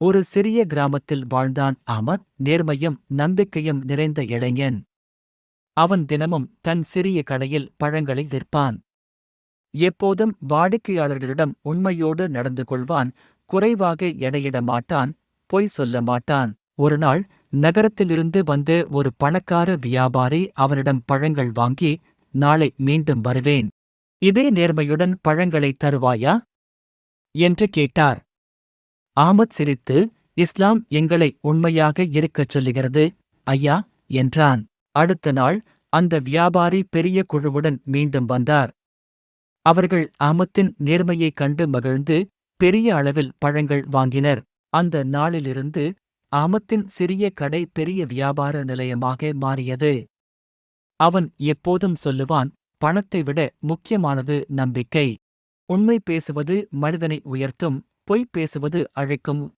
ஒரு சிறிய கிராமத்தில் வாழ்ந்தான் அமத் நேர்மையும் நம்பிக்கையும் நிறைந்த இளைஞன். அவன் தினமும் தன் சிறிய கடையில் பழங்களை விற்பான். எப்போதும் வாடிக்கையாளர்களிடம் உண்மையோடு நடந்து கொள்வான் குறைவாக எடையிட மாட்டான் பொய் சொல்ல மாட்டான். ஒருநாள் நகரத்திலிருந்து வந்து ஒரு பணக்கார வியாபாரி அவனிடம் பழங்கள் வாங்கி நாளை மீண்டும் வருவேன். இதே நேர்மையுடன் பழங்களை தருவாயா? என்று கேட்டார். ஆமத் சிரித்து இஸ்லாம் எங்களை உண்மையாக இருக்கச் சொல்லுகிறது ஐயா என்றான். அடுத்த நாள் அந்த வியாபாரி பெரிய குழுவுடன் மீண்டும் வந்தார். அவர்கள் ஆமத்தின் நேர்மையைக் கண்டு மகிழ்ந்து பெரிய அளவில் பழங்கள் வாங்கினர். அந்த நாளிலிருந்து ஆமத்தின் சிறிய கடை பெரிய வியாபார நிலையமாக மாறியது. அவன் எப்போதும் சொல்லுவான் பணத்தை விட முக்கியமானது நம்பிக்கை. உண்மை பேசுவது மனிதனை உயர்த்தும் பொய் பேசுவது அழைக்கும்.